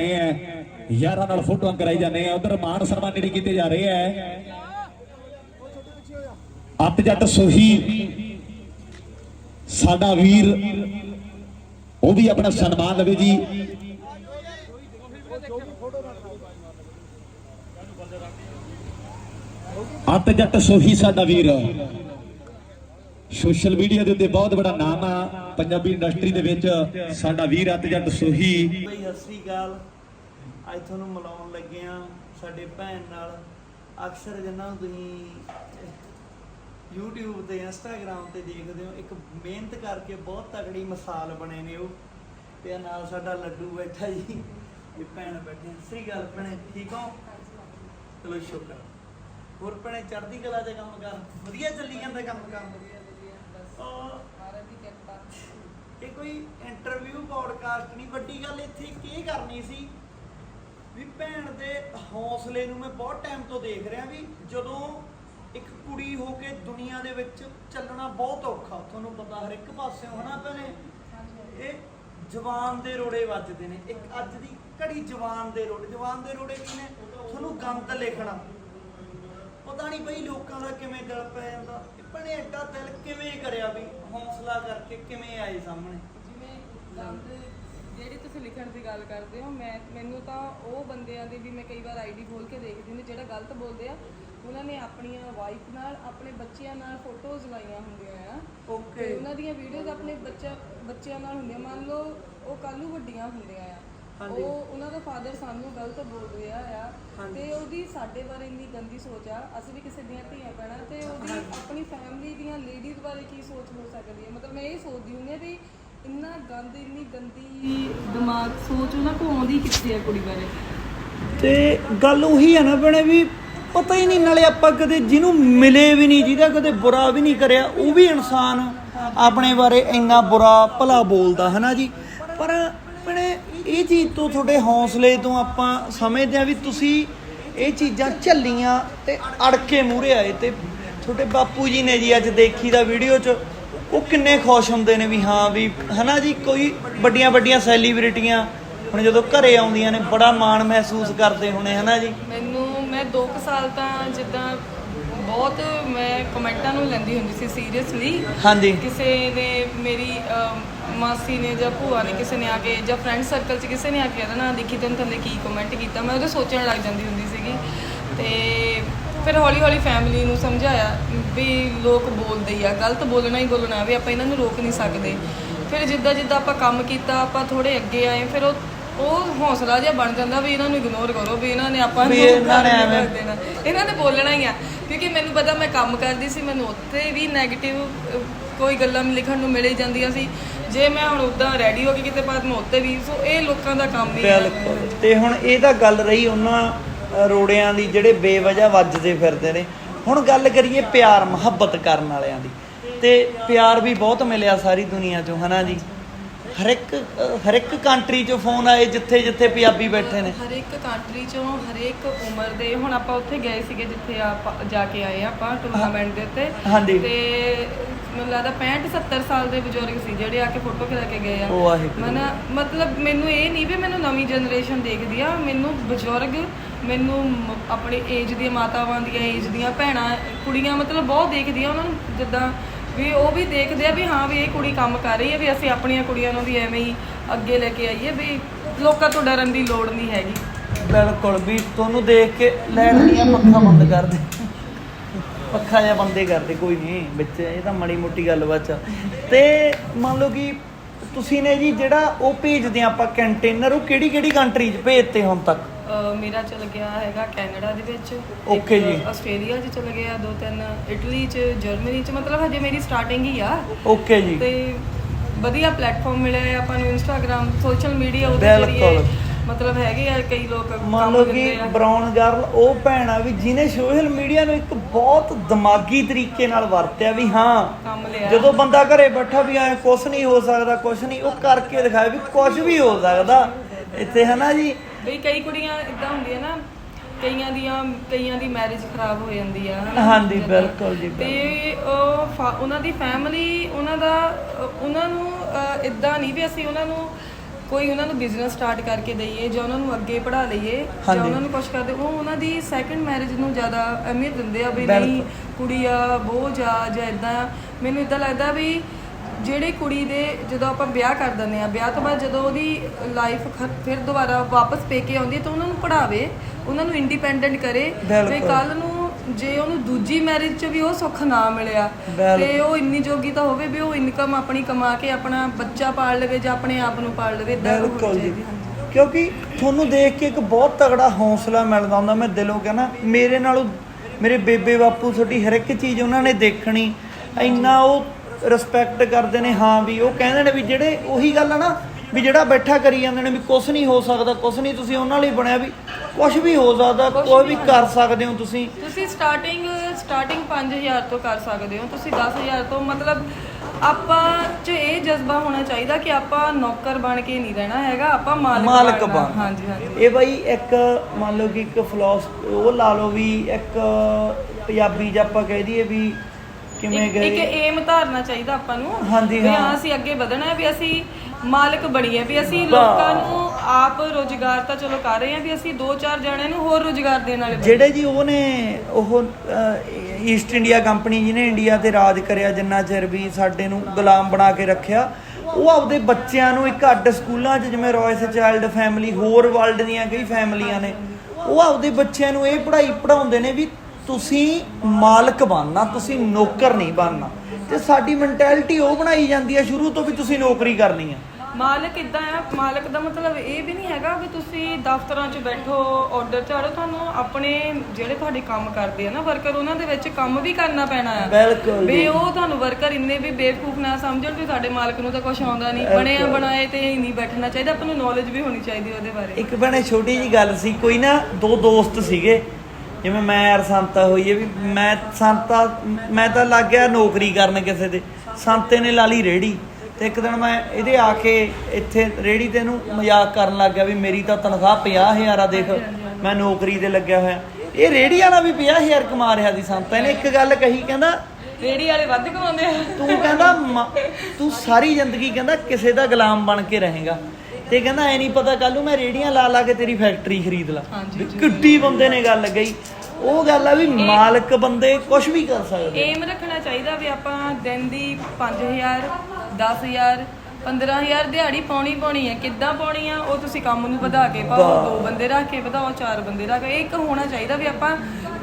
ਜਾਂਦੇ ਆ। ਯਾਰਾਂ ਨਾਲ ਫੋਟੋਆਂ ਕਰਾਈ ਜਾਂਦੇ ਆ। ਉਧਰ ਮਾਨ ਸਨਮਾਨ ਜਿਹੜੇ ਕੀਤੇ ਜਾ ਰਹੇ ਆ ਅੱਤ ਜੱਟ ਸੋਹੀ। ਸਾਡਾ ਵੀਰ, ਉਹ ਵੀ ਆਪਣਾ ਸਨਮਾਨ ਲਵੇ ਜੀ। ਅੱਤ ਜੱਟ ਸੋਹੀ ਸਾਡਾ ਵੀਰ। ਸੋਸ਼ਲ ਮੀਡੀਆ ਦੇ ਉੱਤੇ ਬਹੁਤ ਬੜਾ ਨਾਮ ਆ। ਪੰਜਾਬੀ ਇੰਡਸਟਰੀ ਦੇ ਵਿੱਚ ਸਾਡਾ ਵੀਰ ਅੱਤ ਜੱਟ ਸੋਹੀ। ਬਈ ਸਤਿ ਸ੍ਰੀ ਅੱਜ ਤੁਹਾਨੂੰ ਮਿਲਾਉਣ ਲੱਗੇ ਆ ਸਾਡੇ ਭੈਣ ਨਾਲ। ਅਕਸਰ ਜਿਨ੍ਹਾਂ ਤੁਸੀਂ YouTube ਤੇ, Instagram ਤੇ ਦੇਖਦੇ ਹੋ, ਇੱਕ ਮਿਹਨਤ ਕਰਕੇ ਬਹੁਤ ਤਕੜੀ ਮਿਸਾਲ ਬਣੇ ਨੇ ਉਹ। ਤੇ ਨਾਲ ਸਾਡਾ ਲੱਡੂ ਬੈਠਾ ਜੀ। ਇਹ ਭੈਣ ਬੈਠੇ ਸਤਿ ਸ੍ਰੀ ਅਕਾਲ ਭੈਣੇ, ਠੀਕ ਹੋ? ਚਲੋ ਸ਼ੁਕਰ। ਹੋਰ ਭੈਣੇ, ਚੜ੍ਹਦੀ ਕਲਾ 'ਚ ਕੰਮ ਕਰ। ਵਧੀਆ ਚੱਲੀ ਜਾਂਦਾ ਕੰਮ ਕਰ? ਇਹ ਕੋਈ ਇੰਟਰਵਿਊ ਪੋਡਕਾਸਟ ਨਹੀਂ ਵੱਡੀ ਗੱਲ ਇੱਥੇ ਕੀ ਕਰਨੀ ਸੀ ਵੀ ਭੈਣ ਦੇ ਹੌਸਲੇ ਨੂੰ ਮੈਂ ਬਹੁਤ ਟਾਈਮ ਤੋਂ ਦੇਖ ਰਿਹਾ ਵੀ ਜਦੋਂ ਇੱਕ ਕੁੜੀ ਹੋ ਕੇ ਦੁਨੀਆ ਦੇ ਵਿੱਚ ਚੱਲਣਾ ਬਹੁਤ ਔਖਾ ਤੁਹਾਨੂੰ ਪਤਾ ਹਰ ਇੱਕ ਪਾਸਿਓਂ ਹਨਾ ਭੈਣੇ? ਇਹ ਜਵਾਨ ਦੇ ਰੋੜੇ ਵੱਜਦੇ ਨੇ। ਇੱਕ ਅੱਜ ਦੀ ਘੜੀ ਜਵਾਨ ਦੇ ਰੋੜੇ ਜਵਾਨ ਦੇ ਰੋੜੇ ਕੀ ਨੇ ਤੁਹਾਨੂੰ ਗੰਦ ਲਿਖਣਾ। ਪਤਾ ਨਹੀਂ ਬਈ ਲੋਕਾਂ ਦਾ ਕਿਵੇਂ ਦਿਲ ਪੈ ਜਾਂਦਾ। ਭੈਣੇ ਐਡਾ ਦਿਲ ਕਿਵੇਂ ਕਰਿਆ ਵੀ ਹੌਸਲਾ ਕਰਕੇ ਕਿਵੇਂ ਆਏ ਸਾਹਮਣੇ? ਜਿਵੇਂ ਜਿਹੜੀ ਤੁਸੀਂ ਲਿਖਣ ਦੀ ਗੱਲ ਕਰਦੇ ਹੋ ਮੈਂ ਮੈਨੂੰ ਤਾਂ ਉਹ ਬੰਦਿਆਂ ਦੀ ਵੀ ਮੈਂ ਕਈ ਵਾਰ ਆਈਡੀ ਖੋਲ ਕੇ ਦੇਖਦੀ ਹੁੰਦੀ ਜਿਹੜਾ ਗਲਤ ਬੋਲਦੇ ਆ ਉਹਨਾਂ ਨੇ ਆਪਣੀਆਂ ਵਾਈਫ ਨਾਲ ਆਪਣੇ ਬੱਚਿਆਂ ਨਾਲ ਫੋਟੋਜ਼ ਲਾਈਆਂ ਹੁੰਦੀਆਂ ਆ। ਓਕੇ ਉਹਨਾਂ ਦੀਆਂ ਵੀਡੀਓਜ਼ ਆਪਣੇ ਬੱਚਾ ਬੱਚਿਆਂ ਨਾਲ ਹੁੰਦੀਆਂ। ਮੰਨ ਲਓ ਉਹ ਕੱਲ੍ਹ ਨੂੰ ਵੱਡੀਆਂ ਹੁੰਦੀਆਂ ਆ। ਹਾਂਜੀ। ਉਹ ਉਹਨਾਂ ਦਾ ਫਾਦਰ ਸਾਨੂੰ ਗਲਤ ਬੋਲ ਰਿਹਾ ਆ ਹਾਂਜੀ। ਤੇ ਉਹਦੀ ਸਾਡੇ ਬਾਰੇ ਇੰਨੀ ਗੰਦੀ ਸੋਚ ਆ ਅਸੀਂ ਵੀ ਕਿਸੇ ਦੀਆਂ ਧੀਆਂ ਪੈਣਾ ਤੇ ਉਹਦੀ ਆਪਣੀ ਫੈਮਿਲੀ ਦੀਆਂ ਲੇਡੀਜ਼ ਬਾਰੇ ਕੀ ਸੋਚ ਹੋ ਸਕਦੀ ਹੈ ਮਤਲਬ ਮੈਂ ਇਹ ਸੋਚਦੀ ਹੁੰਦੀ ਹਾਂ ਵੀ ਇੰਨਾ ਗੰਦ ਇੰਨੀ ਗੰਦੀ ਦਿਮਾਗ ਸੋਚ ਉਹਨਾਂ ਕੋ ਆਉਂਦੀ ਕਿੱਥੇ ਆ ਕੁੜੀ ਬਾਰੇ? ਤੇ ਗੱਲ ਉਹੀ ਹੈ ਨਾ ਭੈਣੇ ਵੀ ਪਤਾ ਹੀ ਨਹੀਂ ਨਾਲੇ ਆਪਾਂ ਕਦੇ ਜਿਹਨੂੰ ਮਿਲੇ ਵੀ ਨਹੀਂ ਜਿਹਦਾ ਕਦੇ ਬੁਰਾ ਵੀ ਨਹੀਂ ਕਰਿਆ ਉਹ ਵੀ ਇਨਸਾਨ ਆਪਣੇ ਬਾਰੇ ਇੰਨਾ ਬੁਰਾ ਭਲਾ ਬੋਲਦਾ ਹਨਾ ਜੀ? ਪਰ ਇਹ ਚੀਜ਼ ਤੋਂ ਤੁਹਾਡੇ ਹੌਸਲੇ ਤੋਂ ਆਪਾਂ ਸਮਝਦੇ ਆ ਵੀ ਤੁਸੀਂ ਇਹ ਚੀਜ਼ਾਂ ਝੱਲੀਆਂ ਤੇ ਅੜ ਕੇ ਮੂਹਰੇ ਆਏ ਤੇ ਤੁਹਾਡੇ ਬਾਪੂ ਜੀ ਨੇ ਜੀ ਅੱਜ ਦੇਖੀ ਦਾ ਵੀਡੀਓ 'ਚ ਉਹ ਕਿੰਨੇ ਖੁਸ਼ ਹੁੰਦੇ ਨੇ ਵੀ ਹਾਂ ਵੀ ਹਨਾ ਜੀ ਕੋਈ ਵੱਡੀਆਂ ਵੱਡੀਆਂ ਸੈਲੀਬ੍ਰਿਟੀਆਂ ਹੁਣ ਜਦੋਂ ਘਰੇ ਆਉਂਦੀਆਂ ਨੇ ਬੜਾ ਮਾਣ ਮਹਿਸੂਸ ਕਰਦੇ ਹੋਣੇ ਹਨਾ ਜੀ? ਮੈਨੂੰ ਮੈਂ 2 ਸਾਲ ਤਾਂ ਜਿੱਦਾਂ ਬਹੁਤ ਮੈਂ ਕਮੈਂਟਾਂ ਨੂੰ ਲੈਂਦੀ ਹੁੰਦੀ ਸੀ ਸੀਰੀਅਸਲੀ ਹਾਂਜੀ। ਕਿਸੇ ਨੇ ਮੇਰੀ ਮਾਸੀ ਨੇ ਜਾਂ ਭੂਆ ਨੇ ਕਿਸੇ ਨੇ ਆ ਕੇ ਜਾਂ ਫਰੈਂਡ ਸਰਕਲ 'ਚ ਕਿਸੇ ਨੇ ਆ ਕੇ ਨਾ ਦੇਖੀ ਤੈਨੂੰ ਥੱਲੇ ਕੀ ਕਮੈਂਟ ਕੀਤਾ ਮੈਂ ਉਹਦੇ ਸੋਚਣ ਲੱਗ ਜਾਂਦੀ ਹੁੰਦੀ ਸੀਗੀ। ਤੇ ਫਿਰ ਹੌਲੀ ਹੌਲੀ ਫੈਮਿਲੀ ਨੂੰ ਸਮਝਾਇਆ ਵੀ ਲੋਕ ਬੋਲਦੇ ਹੀ ਆ ਗਲਤ ਬੋਲਣਾ ਹੀ ਬੋਲਣਾ ਵੀ ਆਪਾਂ ਇਹਨਾਂ ਨੂੰ ਰੋਕ ਨਹੀਂ ਸਕਦੇ। ਫਿਰ ਜਿੱਦਾਂ ਜਿੱਦਾਂ ਆਪਾਂ ਕੰਮ ਕੀਤਾ ਆਪਾਂ ਥੋੜੇ ਅੱਗੇ ਆਏ ਫਿਰ ਉਹ ਉਹ ਹੌਸਲਾ ਜਿਹਾ ਬਣ ਜਾਂਦਾ ਵੀ ਇਹਨਾਂ ਨੂੰ ਇਗਨੋਰ ਕਰੋ ਵੀ ਇਹਨਾਂ ਨੇ ਆਪਾਂ ਨੂੰ ਇਹਨਾਂ ਨੇ ਐਵੇਂ- ਦੇਣਾ। ਇਹਨਾਂ ਨੇ ਬੋਲਣਾ ਹੀ ਆ ਕਿਉਂਕਿ ਮੈਨੂੰ ਪਤਾ ਮੈਂ ਕੰਮ ਕਰਦੀ ਸੀ ਮੈਨੂੰ ਉੱਥੇ ਵੀ 네ਗੇਟਿਵ ਕੋਈ ਗੱਲਾਂ ਲਿਖਣ ਨੂੰ ਮਿਲ ਹੀ ਜਾਂਦੀਆਂ ਸੀ। ਜੇ ਮੈਂ ਹੁਣ ਉਦਾਂ ਰੈਡੀ ਹੋ ਕੇ ਕਿਤੇ ਬਾਅਦ ਮੈਂ ਉੱਤੇ ਵੀ ਸੋ ਇਹ ਲੋਕਾਂ ਦਾ ਕੰਮ ਹੀ ਆ ਬਿਲਕੁਲ ਤੇ ਹੁਣ ਇਹ ਤਾਂ ਗੱਲ ਰਹੀ ਉਹਨਾਂ ਰੋੜਿਆਂ ਦੀ ਜਿਹੜੇ ਬੇਵਜ੍ਹਾ ਵੱਜਦੇ ਫਿਰਦੇ ਨੇ। ਹੁਣ ਗੱਲ ਕਰੀਏ ਪਿਆਰ ਮੁਹੱਬਤ ਕਰਨ ਵਾਲਿਆਂ ਦੀ। ਤੇ ਪਿਆਰ ਵੀ ਬਹੁਤ ਮਿਲਿਆ ਸਾਰੀ ਦੁਨੀਆ 'ਚੋਂ ਹਨਾ ਜੀ? ਹਰ ਇੱਕ ਹਰ ਇੱਕ ਕੰਟਰੀ 'ਚੋਂ ਫੋਨ ਆਏ ਜਿੱਥੇ ਜਿੱਥੇ ਪੰਜਾਬੀ ਬੈਠੇ ਨੇ ਹਰ ਇੱਕ ਕੰਟਰੀ ਚੋਂ ਹਰ ਇੱਕ ਉਮਰ ਦੇ ਹੁਣ ਆਪਾਂ ਉੱਥੇ ਗਏ ਸੀਗੇ ਜਿੱਥੇ ਆਪਾਂ ਜਾ ਕੇ ਆਏ ਆ ਆਪਾਂ ਟੂਰਨਾਮੈਂਟ ਦੇ ਉੱਤੇ ਹਾਂਜੀ। ਤੇ ਮੈਨੂੰ ਲੱਗਦਾ 65 70 ਸਾਲ ਦੇ ਬਜ਼ੁਰਗ ਸੀ ਜਿਹੜੇ ਆ ਕੇ ਫੋਟੋ ਖਿਚਾ ਕੇ ਗਏ ਆ ਵਾਹਿਗੁਰੂ। ਮਨ ਮਤਲਬ ਮੈਨੂੰ ਇਹ ਨਹੀਂ ਵੀ ਮੈਨੂੰ ਨਵੀਂ ਜਨਰੇਸ਼ਨ ਦੇਖਦੀ ਆ ਮੈਨੂੰ ਬਜ਼ੁਰਗ ਮੈਨੂੰ ਮ- ਆਪਣੀ ਏਜ ਦੀਆਂ ਮਾਤਾਵਾਂ ਦੀਆਂ ਏਜ ਦੀਆਂ ਭੈਣਾਂ ਕੁੜੀਆਂ ਮਤਲਬ ਬਹੁਤ ਦੇਖਦੀ ਆ ਉਹਨਾਂ ਨੂੰ ਜਿੱਦਾਂ ਵੀ ਉਹ ਵੀ ਦੇਖਦੇ ਆ ਵੀ ਹਾਂ ਵੀ ਇਹ ਕੁੜੀ ਕੰਮ ਕਰ ਰਹੀ ਹੈ, ਵੀ ਅਸੀਂ ਆਪਣੀਆਂ ਕੁੜੀਆਂ ਨੂੰ ਵੀ ਐਵੇਂ ਹੀ ਅੱਗੇ ਲੈ ਕੇ ਆਈਏ ਵੀ ਲੋਕਾਂ ਤੋਂ ਡਰਨ ਦੀ ਲੋੜ ਨਹੀਂ ਹੈਗੀ। ਬਿਲਕੁਲ ਵੀ ਤੁਹਾਨੂੰ ਦੇਖ ਕੇ ਲੈਣ ਦੀਆਂ ਪੱਖਾ ਬੰਦ ਕਰ ਦੇ। ਪੱਖਾ ਜਾਂ ਬੰਦੇ ਕਰਦੇ ਕੋਈ ਨਹੀਂ, ਵਿੱਚ ਇਹ ਤਾਂ ਮਾੜੀ ਮੋਟੀ ਗੱਲਬਾਤ ਆ। ਤੇ ਮੰਨ ਲਓ ਕਿ ਤੁਸੀਂ ਨੇ ਜੀ ਜਿਹੜਾ ਉਹ ਭੇਜਦੇ ਆ ਆਪਾਂ ਕੰਟੇਨਰ ਉਹ ਕਿਹੜੀ ਕਿਹੜੀ ਕੰਟਰੀ 'ਚ ਭੇਜਤੇ ਹੁਣ ਤੱਕ? ਅਹ ਮੇਰਾ ਚਲ ਗਿਆ ਹੈਗਾ ਕੈਨੇਡਾ ਦੇ ਵਿੱਚ Okay ਇੱਕ ਜੀ। ਆਸਟ੍ਰੇਲੀਆ 'ਚ ਚਲ ਗਿਆ ਦੋ ਤਿੰਨ ਇਟਲੀ 'ਚ ਜਰਮਨੀ 'ਚ ਮਤਲਬ ਹਜੇ ਮੇਰੀ ਸਟਾਰਟਿੰਗ ਹੀ ਆ। ਓਕੇ ਜੀ। ਤੇ ਵਧੀਆ ਪਲੇਟਫਾਰਮ ਮਿਲਿਆ ਹੈ ਆਪਾਂ ਨੂੰ ਇੰਸਟਾਗ੍ਰam ਸੋਸ਼ਲ ਮੀਡੀਆ ਉਹਦੇ ਬਿਲਕੁਲ। ਜ਼ਰੀਏ। ਮਤਲਬ ਹੈਗੇ ਆ ਕਈ ਲੋਕ ਮੰਨ ਕੰਮ ਲਓ ਕਿ ਆ। ਬ੍ਰਾਊਨ ਗਰਲ ਉਹ ਭੈਣ ਆ ਵੀ ਜਿਹਨੇ ਸੋਸ਼ਲ ਮੀਡੀਆ ਨੂੰ ਇੱਕ ਬਹੁਤ ਦਿਮਾਗੀ ਤਰੀਕੇ ਨਾਲ ਵਰਤਿਆ ਵੀ ਹਾਂ ਕੰਮ ਲਿਆ। ਜਦੋਂ ਬੰਦਾ ਘਰੇ ਬੈਠਾ ਵੀ ਐ ਕੁਝ ਨਹੀਂ ਹੋ ਸਕਦਾ ਕੁਝ ਨਹੀਂ ਉਹ ਕਰਕੇ ਦਿਖਾਇਆ ਵੀ ਕੁਝ ਵੀ ਹੋ ਸਕਦਾ। ਇੱਥੇ ਹਨਾ ਜੀ ਬਈ ਕਈ ਕੁੜੀਆਂ ਇਦਾਂ ਹੁੰਦੀਆਂ ਨਾ ਕਈਆਂ ਦੀਆਂ ਕਈਆਂ ਦੀ ਮੈਰਿਜ ਖਰਾਬ ਹੋ ਜਾਂਦੀ ਆ ਹਨਾ? ਹਾਂਜੀ, ਜਿੱਦਾਂ। ਬਿਲਕੁਲ ਜੀ, ਤੇ ਉਹ ਫਾ- ਉਹਨਾਂ ਦੀ ਫੈਮਿਲੀ ਉਹਨਾਂ ਦਾ ਉਹਨਾਂ ਨੂੰ ਇਦਾਂ ਨਹੀਂ ਵੀ ਅਸੀਂ ਉਹਨਾਂ ਨੂੰ ਕੋਈ ਉਹਨਾਂ ਨੂੰ ਬਿਜ਼ਨਸ ਸਟਾਰਟ ਕਰਕੇ ਦਈਏ ਜਾਂ ਉਹਨਾਂ ਨੂੰ ਅੱਗੇ ਪੜ੍ਹਾ ਲਈਏ ਜਾਂ ਹਾਂਜੀ। ਉਹਨਾਂ ਨੂੰ ਕੁਝ ਕਰਦੇ ਉਹ ਉਹਨਾਂ ਦੀ ਸੈਕੰਡ ਮੈਰਿਜ ਨੂੰ ਜ਼ਿਆਦਾ ਅਹਿਮੀਅਤ ਦਿੰਦੇ ਆ ਵੀ ਬਿਲਕੁਲ। ਨਹੀਂ ਕੁੜੀ ਆ ਬੋਝ ਆ ਜਾਂ ਇਦਾਂ ਮੈਨੂੰ ਇਦਾਂ ਲੱਗਦਾ ਵੀ ਜਿਹੜੀ ਕੁੜੀ ਦੇ ਜਦੋਂ ਆਪਾਂ ਵਿਆਹ ਕਰ ਦਿੰਦੇ ਆ ਵਿਆਹ ਤੋਂ ਬਾਅਦ ਜਦੋਂ ਉਹਦੀ ਲਾਈਫ ਫਿਰ ਦੁਬਾਰਾ ਵਾਪਸ ਪੇਕੇ ਆਉਂਦੀ ਹੈ ਤਾਂ ਉਹਨਾਂ ਨੂੰ ਪੜਾਵੇ ਉਹਨਾਂ ਨੂੰ ਇੰਡੀਪੈਂਡੈਂਟ ਕਰੇ ਤੇ। ਕੱਲ ਨੂੰ ਜੇ ਉਹਨੂੰ ਦੂਜੀ ਮੈਰਿਜ 'ਚ ਵੀ ਉਹ ਸੁੱਖ ਨਾ ਮਿਲਿਆ। ਤੇ ਉਹ ਇੰਨੀ ਜੋਗੀ ਤਾਂ ਹੋਵੇ ਵੀ ਉਹ ਇਨਕਮ ਆਪਣੀ ਕਮਾ ਕੇ ਆਪਣਾ ਬੱਚਾ ਪਾਲ ਲਵੇ ਜਾਂ ਆਪਣੇ ਆਪ ਨੂੰ ਪਾਲ ਲਵੇ ਇਦਾਂ ਬਿਲਕੁਲ ਜੀ ਕਿਉਂਕਿ ਤੁਹਾਨੂੰ ਦੇਖ ਕੇ ਇੱਕ ਬਹੁਤ ਤਗੜਾ ਹੌਸਲਾ ਮਿਲਦਾ ਹੁੰਦਾ ਮੈਂ ਦਿਲੋਂ ਕਹਿੰਦਾ ਮੇਰੇ ਨਾਲੋਂ ਮੇਰੇ ਬੇਬੇ ਬਾਪੂ ਤੁਹਾਡੀ ਹਰ ਇੱਕ ਚੀਜ਼ ਉਹਨਾਂ ਨੇ ਦੇਖਣੀ ਇੰਨਾ ਉਹ ਰਿਸਪੈਕਟ ਕਰਦੇ ਨੇ ਹਾਂ ਵੀ ਉਹ ਕਹਿੰਦੇ ਨੇ ਵੀ ਜਿਹੜੇ ਉਹੀ ਗੱਲ ਆ ਨਾ ਵੀ ਜਿਹੜਾ ਬੈਠਾ ਕਰੀ ਜਾਂਦੇ ਨੇ ਵੀ ਕੁਝ ਨਹੀਂ ਹੋ ਸਕਦਾ ਕੁਝ ਨਹੀਂ ਤੁਸੀਂ ਉਹਨਾਂ ਲਈ ਬਣਿਆ ਵੀ ਕੁਝ ਵੀ ਹੋ ਸਕਦਾ ਕੋਈ ਵੀ ਕਰ ਸਕਦੇ। ਹੋ ਤੁਸੀਂ। ਤੁਸੀਂ ਸਟਾਰਟਿੰਗ ਸਟਾਰਟਿੰਗ 5000 ਤੋਂ ਕਰ ਸਕਦੇ ਹੋ ਤੁਸੀਂ 10000 ਤੋਂ ਮਤਲਬ ਆਪਾਂ 'ਚ ਇਹ ਜਜ਼ਬਾ ਹੋਣਾ ਚਾਹੀਦਾ ਕਿ ਆਪਾਂ ਨੌਕਰ ਬਣ ਕੇ ਨਹੀਂ ਰਹਿਣਾ ਹੈਗਾ ਆਪਾਂ ਮਾਲਕ। ਬਣ ਹਾਂਜੀ ਹਾਂਜੀ। ਇਹ ਬਾਈ ਇੱਕ ਮੰਨ ਲਓ ਕਿ ਇੱਕ ਫਲੋਸ ਉਹ ਲਾ ਲਓ ਵੀ ਇੱਕ ਪੰਜਾਬੀ ਜੇ ਆਪਾਂ ਕਹਿ ਦਈਏ ਵੀ ਕਿਵੇਂ ਇੱਕ ਇੱਕ ਗਏ ਏਮ ਧਾਰਨਾ ਚਾਹੀਦਾ ਆਪਾਂ ਨੂੰ ਹਾਂਜੀ, ਵੀ ਹਾਂ। ਹਾਂ ਅਸੀਂ ਅੱਗੇ ਵਧਣਾ ਹੈ ਵੀ ਅਸੀਂ ਮਾਲਕ ਬਣੀਏ ਵੀ ਅਸੀਂ ਵਾਹ। ਲੋਕਾਂ ਨੂੰ ਆਪ ਰੋਜ਼ਗਾਰ ਤਾਂ ਚਲੋ ਕਰ ਰਹੇ ਹਾਂ ਵੀ ਅਸੀਂ ਦੋ ਚਾਰ ਜਣਿਆਂ ਨੂੰ ਹੋਰ ਰੋਜ਼ਗਾਰ ਦੇਣ ਵਾਲੇ ਬਣੀਏ। ਜਿਹੜੇ ਜੀ ਉਹਨੇ ਉਹ ਈਸਟ ਇੰਡੀਆ ਕੰਪਨੀ ਜਿਹਨੇ ਇੰਡੀਆ ਤੇ ਰਾਜ ਕਰਿਆ ਜਿੰਨਾ ਚਿਰ ਵੀ ਸਾਡੇ ਨੂੰ ਗੁਲਾਮ ਬਣਾ ਕੇ ਰੱਖਿਆ ਉਹ ਆਪਦੇ ਬੱਚਿਆਂ ਨੂੰ ਇੱਕ ਅੱਡ ਸਕੂਲਾਂ 'ਚ ਜਿਵੇਂ ਰॉयਸ ਚਾਈਲਡ ਫੈਮਿਲੀ ਹੋਰ ਵਰਲਡ ਦੀਆਂ ਕਈ ਫੈਮਲੀਆਂ ਨੇ ਉਹ ਆਪਦੇ ਬੱਚਿਆਂ ਨੂੰ ਇਹ ਪੜ੍ਹਾਈ ਪੜਾਉਂਦੇ ਨੇ ਵੀ ਤੁਸੀਂ ਮਾਲਕ ਬਣਨਾ ਤੁਸੀਂ ਨੌਕਰ ਨਹੀਂ ਬਣਨਾ। ਤੇ ਸਾਡੀ ਮੈਂਟੈਲਿਟੀ ਉਹ ਬਣਾਈ ਜਾਂਦੀ ਹੈ ਸ਼ੁਰੂ ਤੋਂ ਵੀ ਤੁਸੀਂ ਨੌਕਰੀ ਕਰਨੀ ਆ ਮਾਲਕ ਇਦਾਂ ਆ ਮਾਲਕ ਦਾ ਮਤਲਬ ਇਹ ਵੀ ਨਹੀਂ ਹੈਗਾ ਵੀ ਤੁਸੀਂ ਦਫ਼ਤਰਾਂ 'ਚ ਬੈਠੋ ਆਰਡਰ ਝਾੜੋ ਤੁਹਾਨੂੰ ਆਪਣੇ ਜਿਹੜੇ ਤੁਹਾਡੇ ਕੰਮ ਕਰਦੇ ਆ ਨਾ ਵਰਕਰ ਉਹਨਾਂ ਦੇ ਵਿੱਚ ਕੰਮ ਵੀ ਕਰਨਾ ਪੈਣਾ ਆ। ਬਿਲਕੁਲ ਵੀ ਉਹ ਤੁਹਾਨੂੰ ਵਰਕਰ ਇੰਨੇ ਵੀ ਬੇਵਕੂਫ ਨਾ ਸਮਝਣ ਵੀ ਸਾਡੇ ਮਾਲਕ ਨੂੰ ਤਾਂ ਕੁਝ ਆਉਂਦਾ ਨਹੀਂ। ਬਣਿਆ ਬਣਾਏ ਤੇ ਹੀ ਨਹੀਂ ਬੈਠਣਾ ਚਾਹੀਦਾ ਆਪਾਂ ਨੂੰ ਨੌਲੇਜ ਵੀ ਹੋਣੀ ਚਾਹੀਦੀ ਉਹਦੇ ਬਾਰੇ। ਇੱਕ ਭੈਣੇ ਛੋਟੀ ਜੀ ਗੱਲ ਸੀ ਕੋਈ ਨਾ ਦੋ ਦੋਸਤ ਸੀਗੇ ਜਿਵੇਂ ਮੈਂ ਯਾਰ ਸੰਤਾ ਹੋਈ ਹੈ ਵੀ ਮੈਂ ਸੰਤਾ ਮੈਂ ਤਾਂ ਲੱਗ ਗਿਆ ਨੌਕਰੀ ਕਰਨ ਕਿਸੇ ਦੇ। ਸੰਤੇ ਨੇ ਲਾ ਲਈ ਰੇੜੀ ਤੇ ਇੱਕ ਦਿਨ ਮੈਂ ਇਹਦੇ ਆ ਕੇ ਇੱਥੇ ਰੇੜੀ ਤੇ ਇਹਨੂੰ ਮਜ਼ਾਕ ਕਰਨ ਲੱਗ ਗਿਆ ਵੀ ਮੇਰੀ ਤਾਂ ਤਨਖਾਹ 50000 ਆ ਦੇਖ ਮੈਂ ਨੌਕਰੀ ਤੇ ਲੱਗਿਆ ਹੋਇਆ। ਇਹ ਰੇੜੀ ਵਾਲਾ ਵੀ 50000 ਕਮਾ ਰਿਹਾ ਸੀ ਸੰਤਾ। ਇਹਨੇ ਇੱਕ ਗੱਲ ਕਹੀ ਕਹਿੰਦਾ ਰੇੜੀ ਵਾਲੇ ਵੱਧ ਕਮਾਉਂਦੇ ਆ। ਤੂੰ ਕਹਿੰਦਾ ਤੂੰ ਸਾਰੀ ਜ਼ਿੰਦਗੀ ਕਹਿੰਦਾ ਕਿਸੇ ਦਾ ਗੁਲਾਮ ਬਣ ਕੇ ਰਹੇਗਾ। ਤੇ ਕਹਿੰਦਾ ਐ ਨਹੀਂ ਪਤਾ ਕੱਲ ਨੂੰ ਮੈਂ ਰੇੜੀਆਂ ਲਾ ਲਾ ਕੇ ਤੇਰੀ ਫੈਕਟਰੀ ਖਰੀਦ ਲਾ। ਕਿੱਡੀ ਬੰਦੇ ਨੇ ਗੱਲ ਗਈ ਉਹ ਗੱਲ ਆ ਵੀ ਮਾਲਕ ਬੰਦੇ ਕੁਝ ਵੀ ਕਰ ਸਕਦੇ ਏਮ ਰੱਖਣਾ ਚਾਹੀਦਾ ਵੀ ਆਪਾਂ ਦਿਨ ਦੀ 5000 10000 15000 ਦਿਹਾੜੀ ਪਾਉਣੀ ਪਾਉਣੀ ਹੈ ਕਿੱਦਾਂ ਪਾਉਣੀ ਆ ਉਹ ਤੁਸੀਂ ਕੰਮ ਨੂੰ ਵਧਾ ਕੇ ਪਾਓ ਦੋ ਬੰਦੇ ਰੱਖ ਕੇ ਵਧਾਓ ਚਾਰ ਬੰਦੇ ਰੱਖ ਕੇ। ਇਹ ਇੱਕ ਹੋਣਾ ਚਾਹੀਦਾ ਵੀ ਆਪਾਂ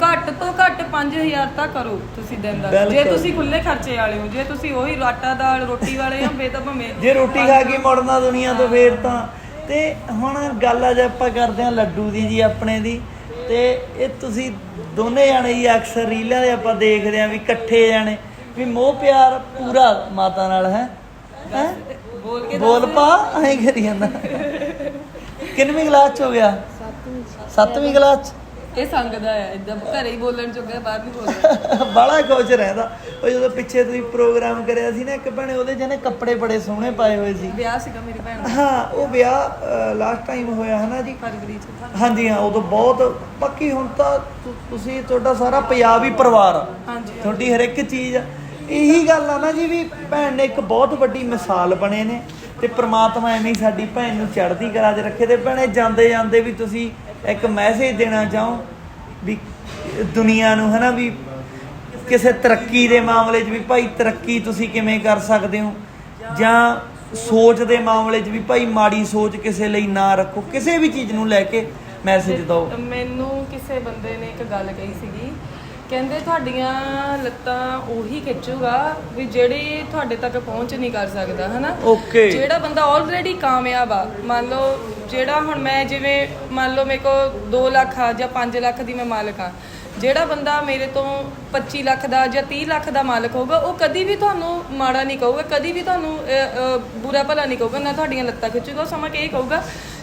ਘੱਟ ਤੋਂ ਘੱਟ 5000 ਤਾਂ ਕਰੋ ਤੁਸੀਂ ਦਿਨ ਦਾ। ਜੇ ਬਿਲਕੁਲ। ਤੁਸੀਂ ਖੁੱਲੇ ਖਰਚੇ ਵਾਲੇ ਹੋ ਜੇ ਤੁਸੀਂ ਉਹੀ ਆਟਾ ਦਾਲ ਰੋਟੀ ਵਾਲੇ ਹੋ ਫੇਰ ਤਾਂ ਭਾਵੇਂ ਜੇ ਰੋਟੀ ਖਾ ਕੇ ਮੁੜਨਾ ਦੁਨੀਆ ਤੋਂ ਫੇਰ ਤਾਂ। ਤੇ ਹੁਣ ਗੱਲ ਆ ਜੇ ਆਪਾਂ ਕਰਦੇ ਆ ਲੱਡੂ ਦੀ ਜੀ ਆਪਣੇ ਦੀ। ਤੇ ਇਹ ਤੁਸੀਂ ਦੋਨੇ ਜਾਣੇ ਜੀ ਅਕਸਰ ਰੀਲਾਂ ਦੇ ਆਪਾਂ ਦੇਖਦੇ ਆ ਵੀ ਇਕੱਠੇ ਜਾਣੇ ਵੀ ਮੋਹ ਪਿਆਰ ਪੂਰਾ ਮਾਤਾ ਨਾਲ ਹੈ? ਹੈ? ਬੋਲ ਕੇ ਬੋਲ ਪਾ ਐਂ ਕਰੀ ਜਾਂਦਾ। ਕਿੰਨਵੀਂ ਕਲਾਸ ਚ ਹੋ ਗਿਆ? ਸੱਤਵੀਂ। ਕਲਾਸ ਇਹ ਸੰਗਦਾ ਆ ਇਦਾਂ ਘਰੇ ਹੀ ਬੋਲਣ ਚੁੱਕਿਆ ਬਾਹਰ ਨਹੀਂ ਬੋਲਦਾ ਚ ਬੜਾ ਖੁਸ਼ ਰਹਿੰਦਾ। ਉਹ ਜਦੋਂ ਪਿੱਛੇ ਤੁਸੀਂ ਪ੍ਰੋਗਰਾਮ ਕਰਿਆ ਸੀ ਨਾ ਇੱਕ ਭੈਣੇ ਉਹਦੇ ਜਿਹਨੇ ਕੱਪੜੇ ਬੜੇ ਸੋਹਣੇ ਪਾਏ ਹੋਏ ਸੀ। ਵਿਆਹ ਸੀਗਾ ਮੇਰੀ ਭੈਣ ਦਾ। ਹਾਂ ਉਹ ਵਿਆਹ ਲਾਸਟ ਟਾਈਮ ਹੋਇਆ ਹੈ ਨਾ ਜੀ? ਫਰਵਰੀ ਚ ਹਾਂਜੀ ਹਾਂ ਉਦੋਂ ਬਹੁਤ ਬਾਕੀ ਹੁਣ ਤਾਂ ਤੁ- ਤੁਸੀਂ ਤੁਹਾਡਾ ਸਾਰਾ ਪੰਜਾਬ ਹੀ ਪਰਿਵਾਰ ਆ। ਹਾਂਜੀ ਤੁਹਾਡੀ ਹਰ ਇੱਕ ਚੀਜ਼ ਆ। ਇਹੀ ਗੱਲ ਆ ਨਾ ਜੀ ਵੀ ਭੈਣ ਨੇ ਇੱਕ ਬਹੁਤ ਵੱਡੀ ਮਿਸਾਲ ਬਣੇ ਨੇ ਤੇ ਪ੍ਰਮਾਤਮਾ ਐਵੇਂ ਹੀ ਸਾਡੀ ਭੈਣ ਨੂੰ ਚੜ੍ਹਦੀ ਕਲਾ 'ਚ ਰੱਖੇ ਤੇ ਭੈਣੇ ਜਾਂਦੇ ਜਾਂਦੇ ਵੀ ਤੁਸੀਂ ਇੱਕ ਮੈਸੇਜ ਦੇਣਾ ਚਾਹੋ ਵੀ ਦੁਨੀਆ ਨੂੰ ਹਨਾ ਵੀ ਕਿਸੇ ਤਰੱਕੀ ਦੇ ਮਾਮਲੇ 'ਚ ਵੀ ਭਾਈ ਤਰੱਕੀ ਤੁਸੀਂ ਕਿਵੇਂ ਕਰ ਸਕਦੇ ਹੋ? ਜਾਂ ਸੋਚ ਦੇ ਮਾਮਲੇ 'ਚ ਵੀ ਭਾਈ ਮਾੜੀ ਸੋਚ ਕਿਸੇ ਲਈ ਨਾ ਰੱਖੋ ਕਿਸੇ ਵੀ ਚੀਜ਼ ਨੂੰ ਲੈ ਕੇ ਮੈਸੇਜ ਦਿਓ। ਮੈਨੂੰ ਕਿਸੇ ਬੰਦੇ ਨੇ ਇੱਕ ਗੱਲ ਕਹੀ ਸੀਗੀ ਕਹਿੰਦੇ ਤੁਹਾਡੀਆਂ ਲੱਤਾਂ ਉਹੀ ਖਿੱਚੂਗਾ ਵੀ ਜਿਹੜੀ ਤੁਹਾਡੇ ਤੱਕ ਪਹੁੰਚ ਨਹੀਂ ਕਰ ਸਕਦਾ ਹਨਾ? ਓਕੇ ਜਿਹੜਾ ਬੰਦਾ ਆਲਰੇਡੀ ਕਾਮਯਾਬ ਆ ਮੰਨ ਲਓ ਜਿਹੜਾ ਹੁਣ ਮੈਂ ਜਿਵੇਂ ਮੰਨ ਲਓ ਮੇਰੇ ਕੋਲ 2 ਲੱਖ ਆ ਜਾਂ 5 ਲੱਖ ਦੀ ਮੈਂ ਮਾਲਕ ਆ ਜਿਹੜਾ ਬੰਦਾ ਮੇਰੇ ਤੋਂ 25 ਲੱਖ ਦਾ ਜਾਂ 30 ਲੱਖ ਦਾ ਮਾਲਕ ਹੋਊਗਾ ਉਹ ਕਦੀ ਵੀ ਤੁਹਾਨੂੰ ਮਾੜਾ ਨਹੀਂ ਕਹੂਗਾ ਕਦੀ ਵੀ ਤੁਹਾਨੂੰ ਬੁਰਾ ਭਲਾ ਨਹੀਂ ਕਹੂਗਾ ਨਾ ਤੁਹਾਡੀਆਂ ਲੱਤਾਂ ਖਿੱਚੂਗਾ ਉਹ ਸਮਾਂ ਕਿ ਇਹ ਕਹੂਗਾ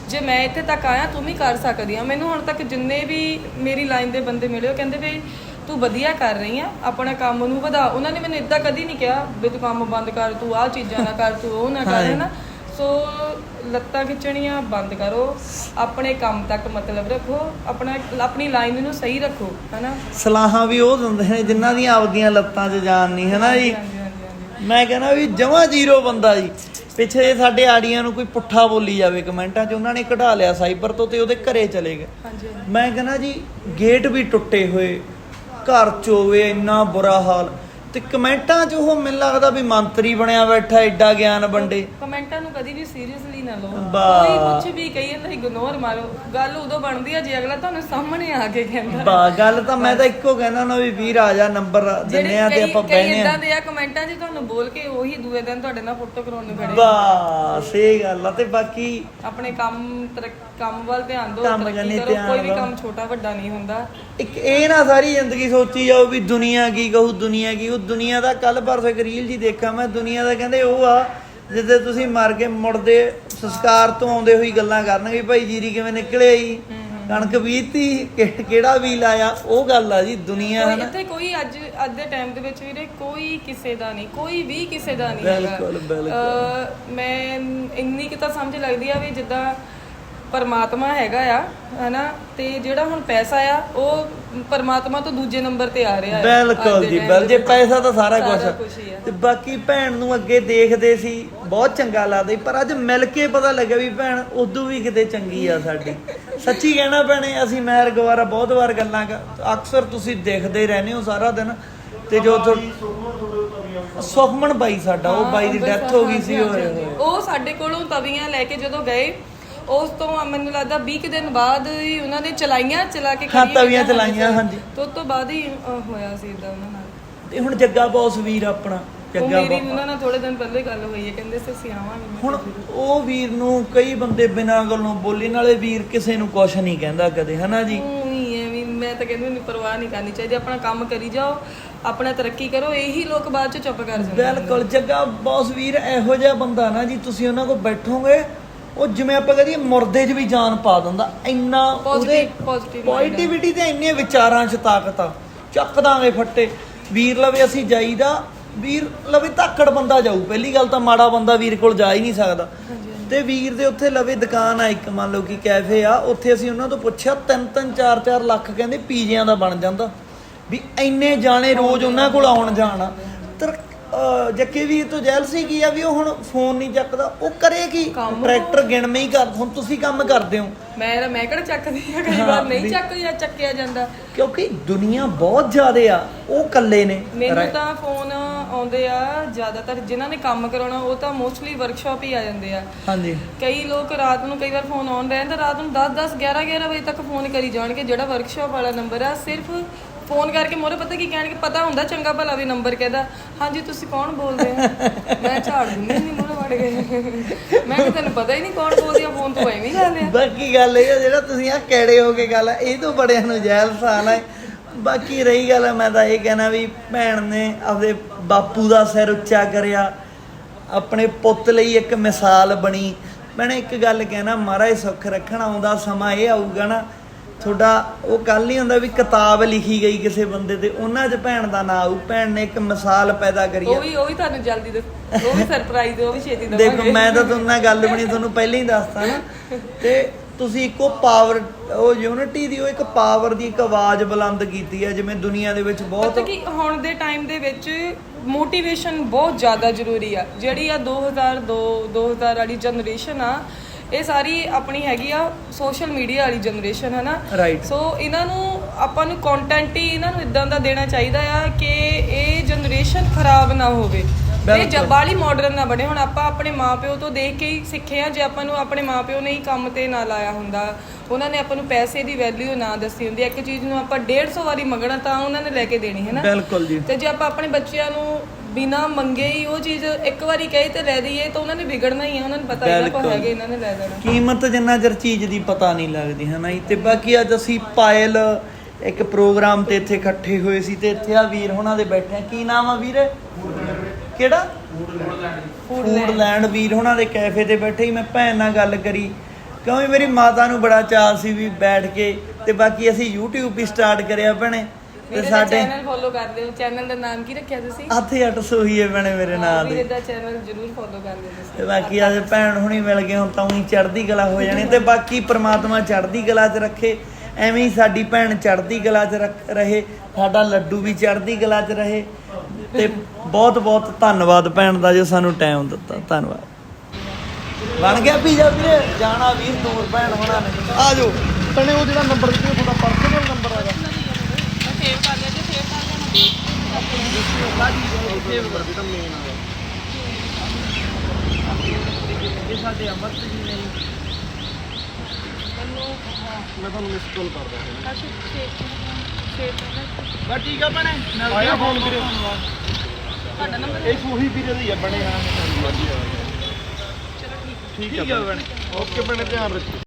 ਜੇ ਮੈਂ ਇੱਥੇ ਤੱਕ ਆਇਆ ਤੂੰ ਵੀ ਕਰ ਸਕਦੀ ਆ। ਮੈਨੂੰ ਹੁਣ ਤੱਕ ਜਿੰਨੇ ਵੀ ਮੇਰੀ ਲਾਈਨ ਦੇ ਬੰਦੇ ਮਿਲੇ ਉਹ ਕਹਿੰਦੇ ਵੀ ਤੂੰ ਵਧੀਆ ਕਰ ਰਹੀ ਆ ਆਪਣਾ ਕੰਮ ਨੂੰ ਵਧਾ। ਉਹਨਾਂ ਨੇ ਮੈਨੂੰ ਇਦਾਂ ਕਦੀ ਨਹੀਂ ਕਿਹਾ ਵੀ ਤੂੰ ਕੰਮ ਬੰਦ ਕਰ ਤੂੰ ਆਹ ਚੀਜ਼ਾਂ ਨਾ ਕਰ ਤੂੰ ਉਹ ਨਾ ਕਰ ਹਾਂਜੀ। ਹੈਨਾ ਸੋ ਲੱਤਾਂ ਖਿੱਚਣੀਆਂ ਬੰਦ ਕਰੋ ਆਪਣੇ ਕੰਮ ਤੱਕ ਮਤਲਬ ਰੱਖੋ ਆਪਣਾ ਆਪਣੀ ਲਾਈਨ ਨੂੰ ਸਹੀ ਰੱਖੋ ਹੈਨਾ? ਸਲਾਹਾਂ ਵੀ ਉਹ ਦਿੰਦੇ ਨੇ ਜਿਨ੍ਹਾਂ ਦੀਆਂ ਆਪਦੀਆਂ ਲੱਤਾਂ 'ਚ ਜਾਨ ਨਹੀਂ ਹੈ ਨਾ ਜੀ ਮੈਂ ਕਹਿੰਦਾ ਵੀ ਜਮਾ ਜ਼ੀਰੋ ਬੰਦਾ ਜੀ। ਪਿੱਛੇ ਸਾਡੇ ਆੜੀਆਂ ਨੂੰ ਕੋਈ ਪੁੱਠਾ ਬੋਲੀ ਜਾਵੇ ਕਮੈਂਟਾਂ 'ਚ ਉਹਨਾਂ ਨੇ ਕਢਾ ਲਿਆ ਸਾਈਬਰ ਤੋਂ ਤੇ ਉਹਦੇ ਘਰੇ ਚਲੇ ਗਏ। ਮੈਂ ਕਹਿੰਦਾ ਜੀ ਗੇਟ ਵੀ ਟੁੱਟੇ ਹੋਏ ਘਰ ਚੋਵੇ ਇੰਨਾ ਬੁਰਾ ਹਾਲ। ਤੇ ਕਮੈਂਟਾਂ 'ਚ ਉਹ ਮੈਨੂੰ ਲੱਗਦਾ ਵੀ ਮੰਤਰੀ ਬਣਿਆ ਬੈਠਾ ਐਡਾ ਗਿਆਨ ਵੰਡੇ। ਕਮੈਂਟਾਂ ਨੂੰ ਕਦੀ ਵੀ ਸੀਰੀਅਸਲੀ ਨਾ ਲਓ। ਬਾ- ਕੋਈ ਕੁਝ ਵੀ ਕਹੀਏ ਤਾਂ ਇਗਨੋਰ ਮਾਰੋ। ਗੱਲ ਉਦੋਂ ਬਣਦੀ ਆ ਜੇ ਅਗਲਾ ਤੁਹਾਨੂੰ ਸਾਹਮਣੇ ਆ ਕੇ ਕਹਿੰਦਾ। ਬਾ ਗੱਲ ਤਾਂ ਮੈਂ ਤਾਂ ਇੱਕੋ ਕਹਿੰਦਾ ਨਾ ਵੀ ਵੀਰ ਆ ਜਾ ਨੰਬਰ ਦਿੰਨੇ ਆ ਤੇ ਆਪਾਂ ਬਹਿਨੇ ਇਦਾਂ ਆ। ਦੇ ਆ ਕਮੈਂਟਾਂ 'ਚ ਤੁਹਾਨੂੰ ਬੋਲ ਕੇ ਉਹੀ ਦੂਏ ਦਿਨ ਤੁਹਾਡੇ ਨਾਲ ਫੋਟੋ ਕਰਾਉਣ ਨੂੰ ਖੜੇ ਬਸ ਇਹ ਗੱਲ ਆ ਤੇ ਬਾਕੀ ਆਪਣੇ ਕੰਮ ਕੰਮ ਵੱਲ ਧਿਆਨ ਦਿਓ ਤਰੱਕੀ ਕਰੋ ਕੋਈ ਵੀ। ਕੰਮ ਛੋਟਾ ਵੱਡਾ ਨਹੀਂ ਹੁੰਦਾ। ਇੱਕ ਇਹ ਨਾ ਸਾਰੀ ਜ਼ਿੰਦਗੀ ਸੋਚੀ ਜਾਓ ਵੀ ਦੁਨੀਆ ਕੀ ਕਹੂ ਦੁਨੀਆ ਕੀ ਉਹ ਦੁਨੀਆ ਦਾ ਕੱਲ ਪਰਸੋਂ ਇੱਕ ਰੀਲ ਜੀ ਦੇਖਾਂ ਮੈਂ ਦੁਨੀਆ ਦਾ ਕਹਿੰਦੇ ਉਹ ਆ ਜਿੱਦੇ ਤੁਸੀਂ ਮਰ ਕੇ ਮੁੜਦੇ ਸੰਸਕਾਰ ਤੋਂ ਆਉਂਦੇ ਹੋਈ ਗੱਲਾਂ ਕਰਨਗੇ ਭਾਈ ਜੀਰੀ ਕਿਵੇਂ ਨਿਕਲੇ ਆਈ ਕਣਕ ਬੀਜਤੀ ਕਿ- ਕਿਹੜਾ ਵੀ ਲਾਇਆ? ਉਹ ਗੱਲ ਆ ਜੀ ਦੁਨੀਆ ਹੈ ਨਾ ਇੱਥੇ ਕੋਈ ਅੱਜ ਅੱਜ ਦੇ ਟਾਈਮ ਦੇ ਵਿੱਚ ਵੀਰੇ ਕੋਈ ਕਿਸੇ ਦਾ ਨਹੀਂ ਕੋਈ ਵੀ ਕਿਸੇ ਦਾ ਨਹੀਂ ਬਿਲਕੁਲ, ਬਿਲਕੁਲ। ਮੈਂ ਇੰਨੀ ਕਿ ਤਾਂ ਸਮਝ ਲੱਗਦੀ ਆ ਵੀ ਜਿੱਦਾਂ ਪਰਮਾਤਮਾ ਹੈਗਾ ਆ ਹਨਾ? ਤੇ ਜਿਹੜਾ ਹੁਣ ਪੈਸਾ ਆ ਉਹ ਪਰਮਾਤਮਾ ਤੋਂ ਦੂਜੇ ਨੰਬਰ ਤੇ ਆ ਰਿਹਾ ਅੱਜ ਬਿਲਕੁਲ ਜੀ ਬਿਲ ਜੇ। ਪੈਸਾ ਤਾਂ ਸਾਰਾ ਕੁਝ ਹੀ। ਤੇ ਬਾਕੀ ਭੈਣ ਨੂੰ ਅੱਗੇ ਦੇਖਦੇ ਸੀ ਬਹੁਤ ਚੰਗਾ ਲੱਗਦਾ ਪਰ ਅੱਜ ਮਿਲ ਕੇ ਪਤਾ ਲੱਗਾ ਵੀ ਭੈਣ ਉਦੋਂ ਵੀ ਕਿਤੇ ਚੰਗੀ ਆ ਸਾਡੀ। ਸੱਚੀ ਕਹਿਣਾ ਭੈਣੇ ਅਸੀਂ ਮਹਿਰ ਗਵਾਰਾ ਬਹੁਤ ਵਾਰ ਗੱਲਾਂ ਕਰ- ਅਕਸਰ ਤੁਸੀਂ ਦੇਖਦੇ ਰਹਿੰਦੇ ਹੋ ਸਾਰਾ ਦਿਨ ਤੇ ਜੋ ਸੁਖਮਨ ਬਾਈ ਸਾਡਾ ਉਹ ਬਾਈ ਦੀ ਡੈਥ ਹੋ ਗਈ ਸੀ ਉਹ ਸਾਡੇ ਕੋਲੋਂ ਤਵੀਆਂ ਲੈ ਕੇ ਜਦੋਂ ਗਏ ਉਸ ਤੋਂ ਮੈਨੂੰ ਲੱਗਦਾ 20 ਕੁ ਦਿਨ ਬਾਅਦ ਹੀ ਉਹਨਾਂ ਨੇ ਚਲਾਈਆਂ ਚਲਾ ਕੇ ਹਾਂ, ਖੜੀਆਂ ਤਵੀਆਂ ਕੀਤੀਆਂ, ਚਲਾਈਆਂ, ਹਾਂਜੀ। ਤੇ ਉਸ ਤੋਂ ਬਾਅਦ ਹੀ ਹੋਇਆ ਸੀ ਇਦਾਂ ਉਹਨਾਂ ਨਾਲ। ਤੇ ਹੁਣ ਜੱਗਾ ਬੌਸ ਵੀਰ ਆਪਣਾ ਉਹ ਜੱਗਾ ਮੇਰੀ ਬੌਸ ਉਹਨਾਂ ਨਾਲ ਥੋੜੇ ਦਿਨ ਪਹਿਲੇ ਗੱਲ ਹੋਈ ਹੈ ਕਹਿੰਦੇ ਸੀ ਅਸੀਂ ਆਵਾਂਗੇ। ਮੈਂ ਹੁਣ ਉਹ ਵੀਰ ਨੂੰ ਕਈ ਬੰਦੇ ਬਿਨਾਂ ਗੱਲੋਂ ਬੋਲੀ ਨਾਲੇ ਵੀਰ ਕਿਸੇ ਨੂੰ ਕੁਝ ਨਹੀਂ ਕਹਿੰਦਾ ਕਦੇ ਹਨਾ ਜੀ? ਉਹੀ ਹੈ ਵੀ ਮੈਂ ਤਾਂ ਕਹਿੰਦੀ ਨਹੀਂ ਪਰਵਾਹ ਨਹੀਂ ਕਰਨੀ ਚਾਹੀਦੀ ਆਪਣਾ ਕੰਮ ਕਰੀ ਜਾਓ ਆਪਣਾ ਤਰੱਕੀ ਕਰੋ ਇਹੀ ਲੋਕ ਬਾਅਦ ਚ ਚੁੱਪ ਕਰ ਜਾਂਦੇ ਬਿਲਕੁਲ ਜੱਗਾ ਬੌਸ ਵੀਰ ਇਹੋ ਜਿਹਾ ਬੰਦਾ ਨਾ ਜੀ ਤੁਸੀਂ ਉਹਨਾਂ ਕੋਲ ਬੈਠੋਗੇ ਉਹ ਜਿਵੇਂ ਆਪਾਂ ਕਹਦੇ ਮੁਰਦੇ 'ਚ ਵੀ ਜਾਨ ਪਾ ਦਿੰਦਾ ਇੰਨਾ ਉਹਦੇ। ਪੋਜ਼ਿਟਿਵਿਟੀ ਤੇ ਇੰਨੇ ਵਿਚਾਰਾਂ 'ਚ ਤਾਕਤ ਆ। ਚੱਕ ਦਾਂਗੇ ਫੱਟੇ। ਵੀਰ ਲਵੇ ਅਸੀਂ ਜਾਈਦਾ ਵੀਰ ਲਵੇ ਧਾਕੜ ਬੰਦਾ ਜਾਊ। ਪਹਿਲੀ ਗੱਲ ਤਾਂ ਮਾੜਾ ਬੰਦਾ ਵੀਰ ਕੋਲ ਜਾ ਹੀ ਨਹੀਂ ਸਕਦਾ। ਤੇ ਵੀਰ ਦੇ ਉੱਥੇ ਲਵੇ ਦੁਕਾਨ ਆ ਇੱਕ ਮੰਨ ਲਓ ਕਿ ਕੈਫੇ ਆ ਉੱਥੇ ਅਸੀਂ ਉਹਨਾਂ ਤੋਂ ਪੁੱਛਿਆ 3-3 4-4 ਲੱਖ ਕਹਿੰਦੇ ਪੀਜਿਆਂ ਦਾ ਬਣ ਜਾਂਦਾ। ਵੀ ਇੰਨੇ ਜਾਣੇ ਰੋਜ਼ ਉਹਨਾਂ ਕੋਲ ਆਉਣ ਜਾਣਾ। ਜੱਕੇ ਵੀਰ ਤੋਂ ਜੈਲਸੀ ਕੀ ਆ ਵੀ ਉਹ ਹੁਣ ਫੋਨ ਨਹੀਂ ਚੱਕਦਾ ਉਹ ਕਰੇ ਕੀ? ਕੰਮ ਟਰੈਕਟਰ ਗਿਣਵੇਂ ਹੀ ਕਰ ਹੁਣ ਤੁਸੀਂ ਕੰਮ ਕਰਦੇ ਹੋ। ਮੈਂ ਮੈਂ ਕਿਹੜਾ ਚੱਕਦੀ ਆ ਕਈ ਵਾਰ ਨਹੀਂ ਚੱਕ ਜਾਂ ਚੱਕਿਆ ਜਾਂਦਾ। ਕਿਉਂਕਿ ਦੁਨੀਆ ਬਹੁਤ ਜ਼ਿਆਦੇ ਆ ਉਹ ਇਕੱਲੇ ਨੇ। ਮੈਨੂੰ ਤਾਂ ਫੋਨ ਆਉਂਦੇ ਆ ਜ਼ਿਆਦਾਤਰ ਜਿਨ੍ਹਾਂ ਨੇ ਕੰਮ ਕਰਾਉਣਾ ਉਹ ਤਾਂ ਮੋਸਟਲੀ ਵਰਕਸ਼ਾਪ ਹੀ ਆ ਜਾਂਦੇ ਆ। ਹਾਂਜੀ। ਕਈ ਲੋਕ ਰਾਤ ਨੂੰ ਕਈ ਵਾਰ ਫੋਨ ਆਨ ਰਹਿੰਦਾ ਰਾਤ ਨੂੰ 10 10 11 11 ਵਜੇ ਤੱਕ ਫੋਨ ਕਰੀ ਜਾਣਗੇ। ਜਿਹੜਾ ਵਰਕਸ਼ਾਪ ਵਾਲਾ ਨੰਬਰ ਆ ਸਿਰਫ ਫੋਨ ਕਰਕੇ ਮੋਰੇ ਪਤਾ ਕੀ ਕਹਿਣਗੇ? ਪਤਾ ਹੁੰਦਾ ਚੰਗਾ ਭਲਾ ਵੀ ਨੰਬਰ ਕਿਹਦਾ? ਹਾਂਜੀ, ਤੁਸੀਂ ਕੌਣ ਬੋਲਦੇ ਹੋ? ਮੈਂ ਝਾੜ ਦਿੰਦੀ ਨਹੀਂ ਮੋਰੇ ਵੜ ਗਏ ਮੈਂ ਕਿ ਤੈਨੂੰ ਪਤਾ ਹੀ ਨਹੀਂ ਕੌਣ ਬੋਲਦੀ ਆ, ਫੋਨ ਤੋਂ ਐਵੇਂ ਹੀ ਜਾਂਦੇ ਆ। ਬਾਕੀ ਗੱਲ ਇਹ ਆ, ਜਿਹੜਾ ਤੁਸੀਂ ਆ ਕਿਹੜੇ ਹੋ ਕੇ ਗੱਲ ਆ, ਇਹ ਤੋਂ ਬੜਿਆਂ ਨੂੰ ਜੈਲ ਸਾਲ ਹੈ ਬਾਕੀ ਰਹੀ ਗੱਲ, ਮੈਂ ਤਾਂ ਇਹ ਕਹਿਣਾ ਵੀ ਭੈਣ ਨੇ ਆਪਦੇ ਬਾਪੂ ਦਾ ਸਿਰ ਉੱਚਾ ਕਰਿਆ। ਆਪਣੇ ਪੁੱਤ ਲਈ ਇੱਕ ਮਿਸਾਲ ਬਣੀ। ਮੈਨੇ ਇੱਕ ਗੱਲ ਕਹਿਣਾ ਮਹਾਰਾਜ ਸੁੱਖ ਰੱਖਣ ਆਉਂਦਾ ਸਮਾਂ ਇਹ ਆਊਗਾ ਨਾ ਤੁਹਾਡਾ ਉਹ ਕੱਲ ਨਹੀਂ ਹੁੰਦਾ ਵੀ ਕਿਤਾਬ ਲਿਖੀ ਗਈ ਕਿਸੇ ਬੰਦੇ ਤੇ ਉਹਨਾਂ 'ਚ ਭੈਣ ਦਾ ਨਾਂ ਆਊ ਭੈਣ ਨੇ ਇੱਕ ਮਿਸਾਲ ਪੈਦਾ ਕਰੀ ਆ। ਉਹ ਵੀ ਉਹ ਵੀ ਤੁਹਾਨੂੰ ਜਲਦੀ ਦੱਸ ਉਹ ਵੀ ਸਰਪ੍ਰਾਈਜ਼ ਉਹ ਵੀ ਛੇਤੀ ਦੇਖੋ ਦਵਾਂਗੇ। ਮੈਂ ਤਾਂ ਤੁਹਾਨੂੰ ਨਾਲ ਗੱਲ ਬਣੀ ਤੁਹਾਨੂੰ ਪਹਿਲਾਂ ਹੀ ਦੱਸਤਾ ਨਾ। ਤੇ ਤੁਸੀਂ ਇੱਕੋ ਪਾਵਰ ਉਹ ਯੂਨਿਟੀ ਦੀ ਉਹ ਇੱਕ ਪਾਵਰ ਦੀ ਇੱਕ ਆਵਾਜ਼ ਬੁਲੰਦ ਕੀਤੀ ਹੈ ਜਿਵੇਂ ਦੁਨੀਆ ਦੇ ਵਿੱਚ ਬਹੁਤ ਪਤਾ ਕੀ ਹੁਣ ਦੇ ਟਾਈਮ ਦੇ ਵਿੱਚ ਮੋਟੀਵੇਸ਼ਨ ਬਹੁਤ ਜ਼ਿਆਦਾ ਜ਼ਰੂਰੀ ਆ। ਜਿਹੜੀ ਆ 2002 2000 ਵਾਲੀ ਜਨਰੇਸ਼ਨ ਆ ਇਹ ਸਾਰੀ ਆਪਣੀ ਹੈਗੀ ਆ ਸੋਸ਼ਲ ਮੀਡੀਆ ਵਾਲੀ ਜਨਰੇਸ਼ਨ ਹੈ ਨਾ Right. ਸੋ ਇਹਨਾਂ ਨੂੰ ਆਪਾਂ ਨੂੰ ਕੰਟੈਂਟ ਹੀ ਇਹਨਾਂ ਨੂੰ ਇਦਾਂ ਦਾ ਦੇਣਾ ਚਾਹੀਦਾ ਆ ਕਿ ਇਹ ਜਨਰੇਸ਼ਨ ਖਰਾਬ ਨਾ ਹੋਵੇ। ਇਹ ਬਿਲਕੁਲ। ਜਬਾਲੀ ਮਾਡਰਨ ਨਾ ਬਣੇ। ਹੁਣ ਆਪਾਂ ਆਪਣੇ ਮਾਪਿਓ ਤੋਂ ਦੇਖ ਕੇ ਹੀ ਸਿੱਖੇ ਆ ਜੇ ਆਪਾਂ ਨੂੰ ਆਪਣੇ ਮਾਪਿਓ ਨੇ ਹੀ ਕੰਮ ਤੇ ਨਾ ਲਾਇਆ ਹੁੰਦਾ ਉਹਨਾਂ ਨੇ ਆਪਾਂ ਨੂੰ ਪੈਸੇ ਦੀ ਵੈਲਿਊ ਨਾ ਦੱਸੀ ਹੁੰਦੀ ਇੱਕ ਚੀਜ਼ ਨੂੰ ਆਪਾਂ 150 ਵਾਰੀ ਮੰਗਣਾ ਤਾਂ ਉਹਨਾਂ ਨੇ ਲੈ ਕੇ ਦੇਣੀ ਹੈ ਨਾ ਬਿਲਕੁਲ ਜੀ। ਤੇ ਜੇ ਆਪਾਂ ਆਪਣੇ ਬੱਚਿਆਂ ਨੂੰ ਬਿਨਾ ਮੰਗੇ ਹੀ ਉਹ ਚੀਜ਼ ਇੱਕ ਵਾਰੀ ਕਹੀ ਤੇ ਲੈ ਦਈਏ ਤਾਂ ਉਹਨਾਂ ਨੇ ਵਿਗੜਨਾ ਹੀ ਹੈ ਉਹਨਾਂ ਨੂੰ ਪਤਾ ਇਹਨਾਂ ਕੋਲ ਬਿਲਕੁਲ। ਹੈਗੇ ਇਹਨਾਂ ਨੇ ਲੈ ਦੇਣਾ ਕੀਮਤ ਜਿੰਨਾ ਚਿਰ ਚੀਜ਼ ਦੀ ਪਤਾ ਨਹੀਂ ਲੱਗਦੀ ਹੈ ਨਾ ਜੀ? ਤੇ ਬਾਕੀ ਅੱਜ ਅਸੀਂ ਪਾਇਲ ਇੱਕ ਪ੍ਰੋਗਰਾਮ ਤੇ ਇੱਥੇ ਇਕੱਠੇ ਹੋਏ ਸੀ ਤੇ ਇੱਥੇ ਆ ਵੀਰ ਹੁਣਾਂ ਦੇ ਬੈਠੇ ਆ। ਕੀ ਨਾਮ ਆ ਵੀਰ? ਕਿਹੜਾ? ਫੂਡ ਲੈਂਡ ਵੀਰ ਹੁਣਾਂ ਦੇ ਕੈਫੇ ਤੇ ਬੈਠੇ ਹੀ ਮੈਂ ਭੈਣ ਨਾਲ ਗੱਲ ਕਰੀ। ਕਿਉਂਕਿ ਮੇਰੀ ਮਾਤਾ ਨੂੰ ਬੜਾ ਚਾਅ ਸੀ ਵੀ ਬੈਠ ਕੇ ਤੇ ਬਾਕੀ ਅਸੀਂ YouTube ਵੀ ਸਟਾਰਟ ਕਰਿਆ ਭੈਣੇ। ਤੇ ਮੇਰੇ ਸਾਡੇ ਚੈਨਲ ਫੋਲੋ ਕਰ ਲਿਓ ਚੈਨਲ ਦਾ ਨਾਮ ਕੀ ਰੱਖਿਆ ਤੁਸੀਂ? ਹੱਥੇ ਅੱਟ ਸੋਹੀ ਹੈ ਭੈਣੇ ਮੇਰੇ ਨਾਲ ਵੀਰੇ ਦੇ। ਦਾ ਚੈਨਲ ਜਰੂਰ ਫੋਲੋ ਕਰ ਲਿਓ ਤੁਸੀਂ। ਤੇ ਬਾਕੀ ਅੱਜ ਭੈਣ ਹੁਣੀ ਮਿਲ ਗਏ ਹੁਣ ਤਾਂ ਉਹੀ ਚੜ੍ਹਦੀ ਕਲਾ ਹੋ ਜਾਣੀ। ਤੇ ਬਾਕੀ ਪ੍ਰਮਾਤਮਾ ਚੜ੍ਹਦੀ ਕਲਾ 'ਚ ਰੱਖੇ ਐਵੇਂ ਹੀ ਸਾਡੀ ਭੈਣ ਚੜ੍ਹਦੀ ਕਲਾ 'ਚ ਰੱਖ- ਰਹੇ ਸਾਡਾ ਲੱਡੂ ਵੀ ਚੜ੍ਹਦੀ ਕਲਾ 'ਚ ਰਹੇ। ਤੇ ਬਹੁਤ ਬਹੁਤ ਧੰਨਵਾਦ ਭੈਣ ਦਾ ਜੋ ਸਾਨੂੰ ਟਾਈਮ ਦਿੱਤਾ। ਧੰਨਵਾਦ। ਬਣ ਗਿਆ ਪੀਜ਼ਾ ਵੀਰੇ। ਜਾਣਾ ਵੀਰ ਦੂਰ ਭੈਣ ਹੋਣਾ ਨੇ। ਆ ਜਾਓ। ਤਣੇ ਉਹ ਜਿਹੜਾ ਨੰਬਰ ਦਿੱਤੇ ਤੁਹਾਡਾ ਪਰਸਨਲ ਨੰਬਰ ਸੇਵ ਕਰ ਲਿਆ ਜੇ ਸੇਵ ਕਰ ਲੈਣਾ ਮੇਨ ਇਹ ਸਾਡੇ ਅਮਰਤ ਜੀ ਨੇ। ਮੈਂ ਤੁਹਾਨੂੰ ਮਿਸ ਕਾਲ ਕਰਦਾ ਹਾਂ। ਅੱਛਾ ਸੇਵ ਸੇਵ ਬਸ ਠੀਕ ਆ ਭੈਣੇ ਮਿਲਦੇ ਆਇਆ ਆ ਫੋਨ ਵੀਰੇ। ਤੁਹਾਡਾ ਨੰਬਰ ਇਹ ਸੂਹੀ ਵੀਰੇ ਦੀ ਆ ਬਣੇ ਹਾਂ ਚਲੋ ਠੀਕ ਠੀਕ ਠੀਕ ਆ ਹੈ। ਭੈਣੇ ਓਕੇ ਭੈਣੇ ਧਿਆਨ ਰੱਖੋ